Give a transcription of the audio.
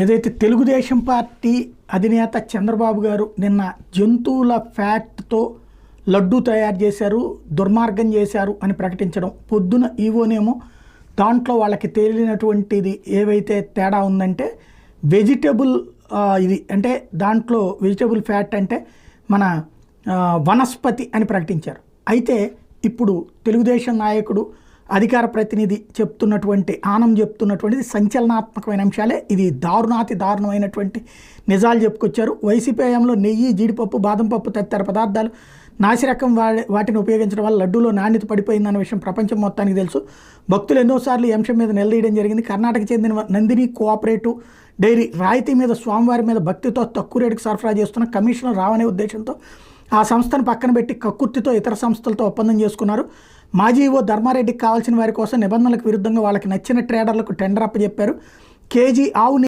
ఏదైతే తెలుగుదేశం పార్టీ అధినేత చంద్రబాబు గారు నిన్న జంతువుల ఫ్యాట్తో లడ్డు తయారు చేశారు దుర్మార్గం చేశారు అని ప్రకటించడం. పొద్దున ఈవోనేమో దాంట్లో వాళ్ళకి తేలినటువంటిది ఏవైతే తేడా ఉందంటే వెజిటబుల్ ఇది అంటే దాంట్లో వెజిటబుల్ ఫ్యాట్ అంటే మన వనస్పతి అని ప్రకటించారు. అయితే ఇప్పుడు తెలుగుదేశం నాయకుడు అధికార ప్రతినిధి చెప్తున్నటువంటి ఆనం చెప్తున్నటువంటిది సంచలనాత్మకమైన అంశాలే. ఇది దారుణాతి దారుణమైనటువంటి నిజాలు చెప్పుకొచ్చారు. వైసీపీ హయాంలో నెయ్యి జీడిపప్పు బాదం పప్పు తదితర పదార్థాలు నాసిరకం వాడి వాటిని ఉపయోగించడం వల్ల లడ్డూలో నాణ్యత పడిపోయిందన్న విషయం ప్రపంచం మొత్తానికి తెలుసు. భక్తులు ఎన్నోసార్లు ఈ అంశం మీద నిలదీయడం జరిగింది. కర్ణాటక చెందిన నందిని కోఆపరేటివ్ డైరీ రాయితీ మీద స్వామివారి మీద భక్తితో తక్కువ రేటుకు సరఫరా చేస్తున్న కమిషనర్ రావనే ఉద్దేశంతో ఆ సంస్థను పక్కన పెట్టి కక్కుర్తితో ఇతర సంస్థలతో ఒప్పందం చేసుకున్నారు. మాజీ ఓ ధర్మారెడ్డికి కావాల్సిన వారి కోసం నిబంధనలకు విరుద్ధంగా వాళ్ళకి నచ్చిన ట్రేడర్లకు టెండర్ అప్పచెప్పారు. కేజీ ఆవు